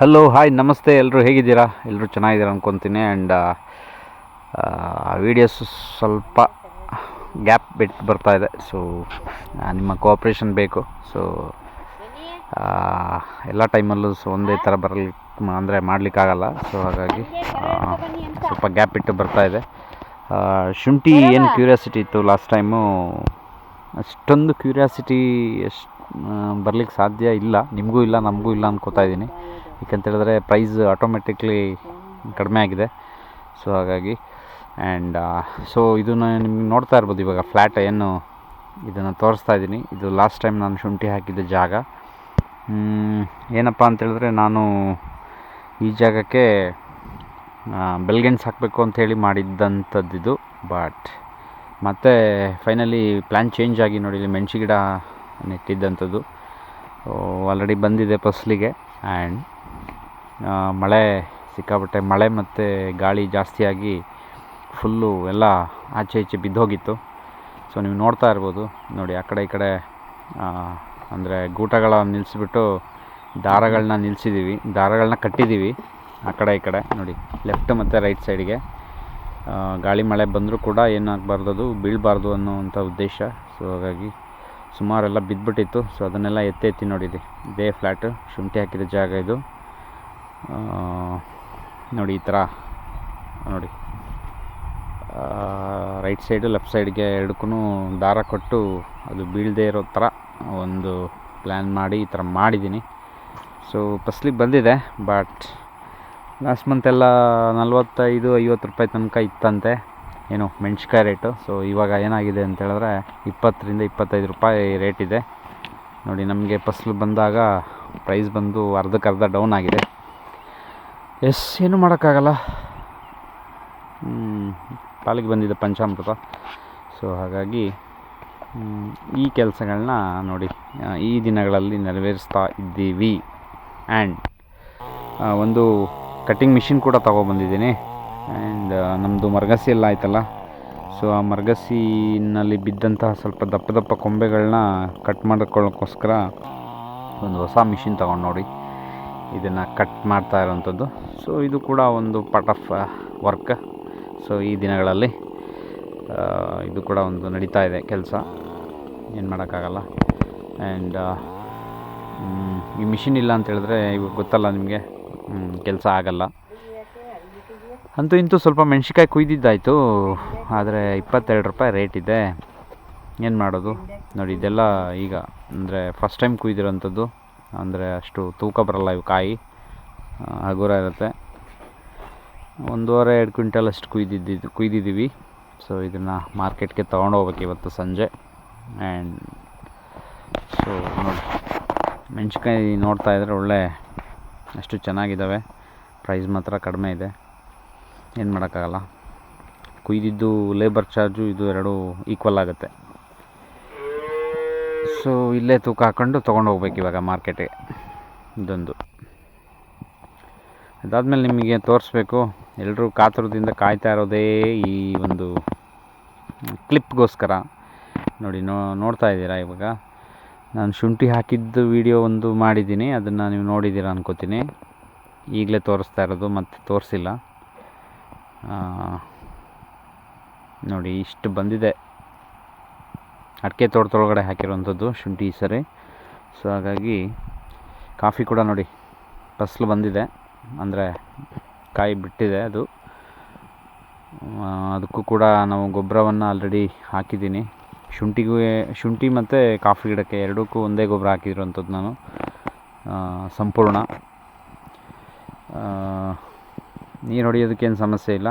Hello hi ನಮಸ್ತೆ ಎಲ್ಲರೂ ಹೇಗಿದ್ದೀರಾ? ಎಲ್ಲರೂ ಚೆನ್ನಾಗಿದ್ದೀರಾ ಅಂದ್ಕೊತೀನಿ ಆ್ಯಂಡ್ ವೀಡಿಯೋಸ್ ಸ್ವಲ್ಪ ಗ್ಯಾಪ್ ಬಿಟ್ಟು ಬರ್ತಾ ಇದೆ. ಸೊ ನಿಮ್ಮ ಕೋಆಪ್ರೇಷನ್ ಬೇಕು. ಸೊ ಎಲ್ಲ ಟೈಮಲ್ಲೂ ಸೊ ಒಂದೇ ಥರ ಬರಲಿ, ಅಂದರೆ ಮಾಡಲಿಕ್ಕಾಗಲ್ಲ. ಸೊ ಹಾಗಾಗಿ ಸ್ವಲ್ಪ ಗ್ಯಾಪ್ ಬಿಟ್ಟು ಬರ್ತಾ ಇದೆ. ಶುಂಠಿ ಏನು ಕ್ಯೂರಿಯಾಸಿಟಿ ಇತ್ತು ಲಾಸ್ಟ್ ಟೈಮು ಅಷ್ಟೊಂದು ಕ್ಯೂರಿಯಾಸಿಟಿ ಎಷ್ಟು ಬರ್ಲಿಕ್ಕೆ ಸಾಧ್ಯ ಇಲ್ಲ. ನಿಮಗೂ ಇಲ್ಲ, ನಮಗೂ ಇಲ್ಲ ಅನ್ಕೋತಾ ಇದ್ದೀನಿ. ಯಾಕಂತ ಹೇಳಿದ್ರೆ ಪ್ರೈಸ್ ಆಟೋಮೆಟಿಕ್ಲಿ ಕಡಿಮೆ ಆಗಿದೆ. ಸೊ ಹಾಗಾಗಿ ಆ್ಯಂಡ್ ಸೊ ಇದನ್ನು ನಿಮ್ಗೆ ನೋಡ್ತಾ ಇರ್ಬೋದು ಇವಾಗ ಫ್ಲ್ಯಾಟ್ ಏನು ಇದನ್ನು ತೋರಿಸ್ತಾ ಇದ್ದೀನಿ. ಇದು ಲಾಸ್ಟ್ ಟೈಮ್ ನಾನು ಶುಂಠಿ ಹಾಕಿದ್ದ ಜಾಗ. ಏನಪ್ಪ ಅಂತೇಳಿದ್ರೆ ನಾನು ಈ ಜಾಗಕ್ಕೆ ಬೆಲ್ಗೆಣ್ಸ್ ಹಾಕಬೇಕು ಅಂಥೇಳಿ ಮಾಡಿದ್ದಂಥದ್ದಿದು. ಬಟ್ ಮತ್ತು ಫೈನಲಿ ಪ್ಲ್ಯಾನ್ ಚೇಂಜ್ ಆಗಿ ನೋಡಿ ಇಲ್ಲಿ ಮೆಣಸು ಗಿಡ ನೆಟ್ಟಿದ್ದಂಥದ್ದು ಆಲ್ರೆಡಿ ಬಂದಿದೆ ಫಸ್ಲಿಗೆ. ಆ್ಯಂಡ್ ಮಳೆ ಸಿಕ್ಕಾಪಟ್ಟೆ ಮಳೆ ಮತ್ತು ಗಾಳಿ ಜಾಸ್ತಿಯಾಗಿ ಫುಲ್ಲು ಎಲ್ಲ ಆಚೆ ಈಚೆ ಬಿದ್ದೋಗಿತ್ತು. ಸೊ ನೀವು ನೋಡ್ತಾ ಇರ್ಬೋದು. ನೋಡಿ, ಆ ಕಡೆ ಈ ಕಡೆ ಅಂದರೆ ಗೂಟಗಳ ನಿಲ್ಲಿಸ್ಬಿಟ್ಟು ದಾರಗಳನ್ನ ನಿಲ್ಲಿಸಿದ್ದೀವಿ ದಾರಗಳನ್ನ ಕಟ್ಟಿದ್ದೀವಿ ಆ ಕಡೆ ಈ ಕಡೆ. ನೋಡಿ ಲೆಫ್ಟ್ ಮತ್ತು ರೈಟ್ ಸೈಡ್ಗೆ ಗಾಳಿ ಮಳೆ ಬಂದರೂ ಕೂಡ ಏನಾಗಬಾರ್ದು ಅದು ಬೀಳಬಾರ್ದು ಅನ್ನೋವಂಥ ಉದ್ದೇಶ. ಸೊ ಹಾಗಾಗಿ ಸುಮಾರೆಲ್ಲ ಬಿದ್ದುಬಿಟ್ಟಿತ್ತು ಸೊ ಅದನ್ನೆಲ್ಲ ಎತ್ತಿ ಎತ್ತಿ ನೋಡಿದೆ ಇದೇ ಫ್ಲ್ಯಾಟು ಶುಂಠಿ ಹಾಕಿದ ಜಾಗ ಇದು. ನೋಡಿ ಈ ಥರ. ನೋಡಿ. ರೈಟ್ ಸೈಡು, ಲೆಫ್ಟ್ ಸೈಡ್ಗೆ ಎರಡಕ್ಕೂ ದಾರ ಕೊಟ್ಟು ಅದು ಬೀಳದೇ ಇರೋ ಥರ ಒಂದು ಪ್ಲ್ಯಾನ್ ಮಾಡಿ ಈ ಥರ ಮಾಡಿದ್ದೀನಿ. ಸೊ ಫಸ್ಲಿಗೆ ಬಂದಿದೆ ಬಟ್ ಲಾಸ್ಟ್ ಮಂತೆಲ್ಲ ನಲ್ವತ್ತೈದು, ಐವತ್ತು ರೂಪಾಯಿ ತನಕ ಇತ್ತಂತೆ. ಏನು ಮೆಣ್ಸಿನ್ಕಾಯಿ ರೇಟು. ಸೊ ಇವಾಗ ಏನಾಗಿದೆ ಅಂತ ಹೇಳಿದ್ರೆ ಇಪ್ಪತ್ತರಿಂದ ಇಪ್ಪತ್ತೈದು ರೂಪಾಯಿ ರೇಟ್ ಇದೆ. ನೋಡಿ, ನಮಗೆ ಫಸ್ಲು ಬಂದಾಗ ಪ್ರೈಸ್ ಬಂದು ಅರ್ಧಕ್ಕರ್ಧ ಡೌನ್ ಆಗಿದೆ. ಎಸ್, ಏನು ಮಾಡೋಕ್ಕಾಗಲ್ಲ. ಪಾಲಿಗೆ ಬಂದಿದೆ ಪಂಚಾಮೃತ. ಸೊ ಹಾಗಾಗಿ ಈ ಕೆಲಸಗಳನ್ನ ನೋಡಿ ಈ ದಿನಗಳಲ್ಲಿ ನೆರವೇರಿಸ್ತಾ ಇದ್ದೀವಿ. ಆ್ಯಂಡ್ ಒಂದು ಕಟ್ಟಿಂಗ್ ಮಿಷಿನ್ ಕೂಡ ತೊಗೊಬಂದಿದ್ದೀನಿ ಆ್ಯಂಡ್ ನಮ್ಮದು ಮರಗಸಿ ಎಲ್ಲ ಆಯ್ತಲ್ಲ? ಸೊ ಆ ಮರಗಸಿನಲ್ಲಿ ಬಿದ್ದಂತಹ ಸ್ವಲ್ಪ ದಪ್ಪ ದಪ್ಪ ಕೊಂಬೆಗಳನ್ನ ಕಟ್ ಮಾಡ್ಕೊಳ್ಳೋಕ್ಕೋಸ್ಕರ ಒಂದು ಹೊಸ ಮಿಷಿನ್ ತೊಗೊಂಡು ನೋಡಿ. ಇದನ್ನು ಕಟ್ ಮಾಡ್ತಾ ಇರೋವಂಥದ್ದು. ಸೊ ಇದು ಕೂಡ ಒಂದು ಪಾರ್ಟ್ ಆಫ್ ವರ್ಕ್ ಸೊ ಈ ದಿನಗಳಲ್ಲಿ ಇದು ಕೂಡ ಒಂದು ನಡೀತಾ ಇದೆ ಕೆಲಸ. ಏನು ಮಾಡೋಕ್ಕಾಗಲ್ಲ. ಆ್ಯಂಡ್ ಈ ಮಿಷಿನ್ ಇಲ್ಲ ಅಂತ ಹೇಳಿದ್ರೆ ಇವಾಗ ಗೊತ್ತಲ್ಲ ನಿಮಗೆ. ಕೆಲಸ ಆಗಲ್ಲ. ಅಂತೂ ಇಂತೂ ಸ್ವಲ್ಪ ಮೆಣ್ಸಿನ್ಕಾಯಿ ಕುಯ್ದಿದ್ದಾಯಿತು. ಆದರೆ ಇಪ್ಪತ್ತೆರಡು ರೂಪಾಯಿ ರೇಟ್ ಇದೆ. ಏನು ಮಾಡೋದು? ನೋಡಿ, ಇದೆಲ್ಲ ಈಗ, ಅಂದರೆ ಫಸ್ಟ್ ಟೈಮ್ ಕುಯ್ದಿರೋಂಥದ್ದು. ಅಂದರೆ ಅಷ್ಟು ತೂಕ ಬರಲ್ಲ ಇವು ಕಾಯಿ. ಹಗುರ ಇರುತ್ತೆ. ಒಂದೂವರೆ, ಎರಡು ಕ್ವಿಂಟಲ್ ಅಷ್ಟು ಕುಯ್ದಿದ್ದು, ಕುಯ್ದಿದ್ದೀವಿ. ಸೊ ಇದನ್ನು ಮಾರ್ಕೆಟ್ಗೆ ತೊಗೊಂಡು ಹೋಗ್ಬೇಕು ಇವತ್ತು ಸಂಜೆ. ಆ್ಯಂಡ್ ಸೊ ನೋಡಿ, ಮೆಣ್ಸಿನ್ಕಾಯಿ ನೋಡ್ತಾ ಇದ್ರೆ ಒಳ್ಳೆ, ಅಷ್ಟು ಚೆನ್ನಾಗಿದ್ದಾವೆ. ಪ್ರೈಸ್ ಮಾತ್ರ ಕಡಿಮೆ ಇದೆ. ಏನು ಮಾಡೋಕ್ಕಾಗಲ್ಲ. ಕುಯ್ದಿದ್ದು ಲೇಬರ್ ಚಾರ್ಜು ಇದು ಎರಡು ಈಕ್ವಲ್ ಆಗುತ್ತೆ. ಸೊ ಇಲ್ಲೇ ತೂಕ ಹಾಕ್ಕೊಂಡು ತೊಗೊಂಡು ಹೋಗ್ಬೇಕು ಇವಾಗ ಮಾರ್ಕೆಟಿಗೆ ಇದೊಂದು. ಅದಾದಮೇಲೆ ನಿಮಗೆ ತೋರಿಸ್ಬೇಕು. ಎಲ್ಲರೂ ಕಾತುರದಿಂದ ಕಾಯ್ತಾ ಇರೋದೇ ಈ ಒಂದು ಕ್ಲಿಪ್ಗೋಸ್ಕರ ನೋಡಿ, ನೋ, ನೋಡ್ತಾ ಇದ್ದೀರಾ ಇವಾಗ? ನಾನು ಶುಂಠಿ ಹಾಕಿದ್ದು ವಿಡಿಯೋ ಒಂದು ಮಾಡಿದ್ದೀನಿ. ಅದನ್ನು ನೀವು ನೋಡಿದ್ದೀರಾ ಅನ್ಕೋತೀನಿ. ಈಗಲೇ ತೋರಿಸ್ತಾ ಇರೋದು, ಮತ್ತೆ ತೋರಿಸಿಲ್ಲ. ನೋಡಿ, ಇಷ್ಟು ಬಂದಿದೆ. ಅಡಿಕೆ ತೋಟದೊಳಗಡೆ ಹಾಕಿರುವಂಥದ್ದು ಶುಂಠಿ ಸರಿ. ಸೊ ಹಾಗಾಗಿ ಕಾಫಿ ಕೂಡ ನೋಡಿ, ಫಸ್ಲು ಬಂದಿದೆ. ಅಂದರೆ ಕಾಯಿ ಬಿಟ್ಟಿದೆ ಅದು. ಅದಕ್ಕೂ ಕೂಡ ನಾವು ಗೊಬ್ಬರವನ್ನು ಆಲ್ರೆಡಿ ಹಾಕಿದ್ದೀನಿ. ಶುಂಠಿಗೂ, ಶುಂಠಿ ಮತ್ತು ಕಾಫಿ ಗಿಡಕ್ಕೆ ಎರಡಕ್ಕೂ ಒಂದೇ ಗೊಬ್ಬರ ಹಾಕಿದಿರುವಂಥದ್ದು ನಾನು. ಸಂಪೂರ್ಣ. ನೀರು ಹೊಡೆಯೋದಕ್ಕೇನು ಸಮಸ್ಯೆ ಇಲ್ಲ.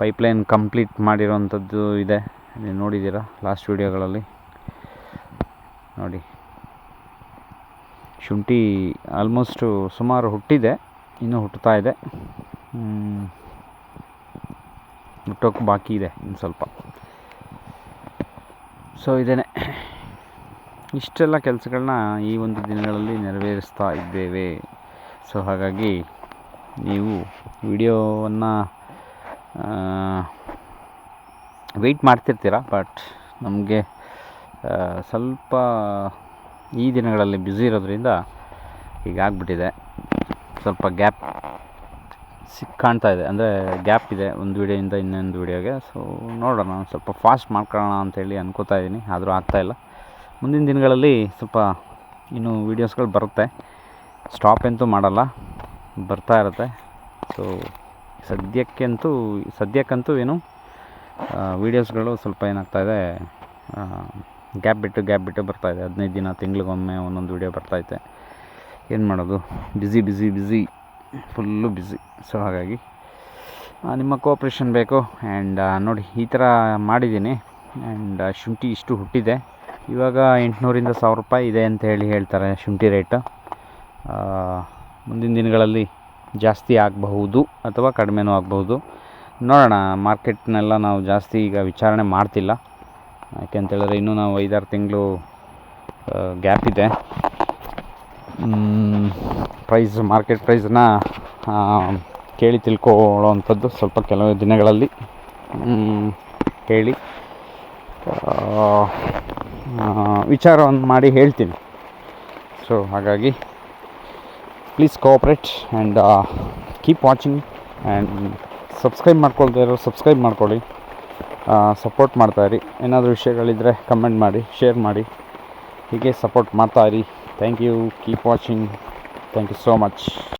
ಪೈಪ್ಲೈನ್ ಕಂಪ್ಲೀಟ್ ಮಾಡಿರೋವಂಥದ್ದು ಇದೆ. ನೀವು ನೋಡಿದ್ದೀರಾ ಲಾಸ್ಟ್ ವೀಡಿಯೋಗಳಲ್ಲಿ? ನೋಡಿ. ಶುಂಠಿ ಆಲ್ಮೋಸ್ಟು ಸುಮಾರು ಹುಟ್ಟಿದೆ, ಇನ್ನೂ ಹುಟ್ಟುತ್ತಾ ಇದೆ. ಹುಟ್ಟೋಕ್ಕೆ ಹುಟ್ಟೋಕೆ ಬಾಕಿ ಇದೆ ಇನ್ನು ಸ್ವಲ್ಪ. ಸೊ ಇದೇನೆ. ಇಷ್ಟೆಲ್ಲ ಕೆಲಸಗಳನ್ನ ಈ ಒಂದು ದಿನಗಳಲ್ಲಿ ನೆರವೇರಿಸ್ತಾ ಇದ್ದೇವೆ. ಸೊ ಹಾಗಾಗಿ ನೀವು ವಿಡಿಯೋವನ್ನು ವೆಯ್ಟ್ ಮಾಡ್ತಿರ್ತೀರ? ಬಟ್ ನಮಗೆ ಸ್ವಲ್ಪ ಈ ದಿನಗಳಲ್ಲಿ ಬ್ಯುಸಿ ಇರೋದ್ರಿಂದ ಆಗಿಬಿಟ್ಟಿದೆ. ಸ್ವಲ್ಪ ಗ್ಯಾಪ್ ಸಿಕ್, ಕಾಣ್ತಾ ಇದೆ. ಅಂದರೆ ಗ್ಯಾಪ್ ಇದೆ ಒಂದು ವೀಡಿಯೋಯಿಂದ ಇನ್ನೊಂದು ವಿಡಿಯೋಗೆ ಸೊ ನೋಡೋಣ. ಸ್ವಲ್ಪ ಫಾಸ್ಟ್ ಮಾಡ್ಕೊಳ್ಳೋಣ ಅಂತೇಳಿ ಅನ್ಕೋತಾ ಇದ್ದೀನಿ ಆದರೂ ಆಗ್ತಾಯಿಲ್ಲ ಮುಂದಿನ ದಿನಗಳಲ್ಲಿ ಸ್ವಲ್ಪ ಇನ್ನೂ ವೀಡಿಯೋಸ್ಗಳು ಬರುತ್ತೆ. ಸ್ಟಾಪ್ ಅಂತೂ ಮಾಡಲ್ಲ. ಬರ್ತಾ ಇರುತ್ತೆ. ಸೊ ಸದ್ಯಕ್ಕಂತೂ ಸದ್ಯಕ್ಕಂತೂ ಏನು ವೀಡಿಯೋಸ್ಗಳು ಸ್ವಲ್ಪ ಏನಾಗ್ತಾಯಿದೆ ಗ್ಯಾಪ್ ಬಿಟ್ಟು ಗ್ಯಾಪ್ ಬಿಟ್ಟು ಬರ್ತಾಯಿದೆ ಹದಿನೈದು ದಿನ, ತಿಂಗಳಿಗೊಮ್ಮೆ ಒಂದೊಂದು ವೀಡಿಯೋ ಬರ್ತೈತೆ ಏನು ಮಾಡೋದು? Busy busy busy full busy so ಹಾಗಾಗಿ ನಿಮ್ಮ ಕೋಪ್ರೇಷನ್ ಬೇಕು. ಆ್ಯಂಡ್ ನೋಡಿ, ಈ ಥರ ಮಾಡಿದ್ದೀನಿ. ಆ್ಯಂಡ್ ಶುಂಠಿ ಇಷ್ಟು ಹುಟ್ಟಿದೆ. ಇವಾಗ ಎಂಟುನೂರಿಂದ ಸಾವಿರ ರೂಪಾಯಿ ಇದೆ ಅಂತ ಹೇಳಿ ಹೇಳ್ತಾರೆ ಶುಂಠಿ ರೇಟು ಮುಂದಿನ ದಿನಗಳಲ್ಲಿ ಜಾಸ್ತಿ ಆಗಬಹುದು ಅಥವಾ ಕಡಿಮೆನೂ ಆಗಬಹುದು. ನೋಡೋಣ, ಮಾರ್ಕೆಟ್ನೆಲ್ಲ ನಾವು ಜಾಸ್ತಿ ಈಗ ವಿಚಾರಣೆ ಮಾಡ್ತಿಲ್ಲ. ಯಾಕೆ ಯಾಕೆಂತೇಳಿದ್ರೆ ಇನ್ನೂ ನಾವು ಐದಾರು ತಿಂಗಳು ಗ್ಯಾಪ್ ಇದೆ. ಪ್ರೈಸ್ ಮಾರ್ಕೆಟ್ ಪ್ರೈಸನ್ನ ಕೇಳಿ ತಿಳ್ಕೊಳ್ಳೋ ಅಂಥದ್ದು ಸ್ವಲ್ಪ ಕೆಲವು ದಿನಗಳಲ್ಲಿ. ಕೇಳಿ. ವಿಚಾರವನ್ನು ಮಾಡಿ ಹೇಳ್ತೀನಿ. ಸೊ ಹಾಗಾಗಿ please cooperate and keep watching and subscribe ಮಾಡ್ಕೊಳ್ತಾ ಇರೋರು ಸಬ್ಸ್ಕ್ರೈಬ್ ಮಾಡ್ಕೊಳ್ಳಿ. ಸಪೋರ್ಟ್ ಮಾಡ್ತಾಯಿರಿ ಏನಾದರೂ ವಿಷಯಗಳಿದ್ದರೆ ಕಮೆಂಟ್ ಮಾಡಿ, ಶೇರ್ ಮಾಡಿ. ಹೀಗೆ support ಮಾಡ್ತಾಯಿರಿ thank you. Keep watching. Thank you so much.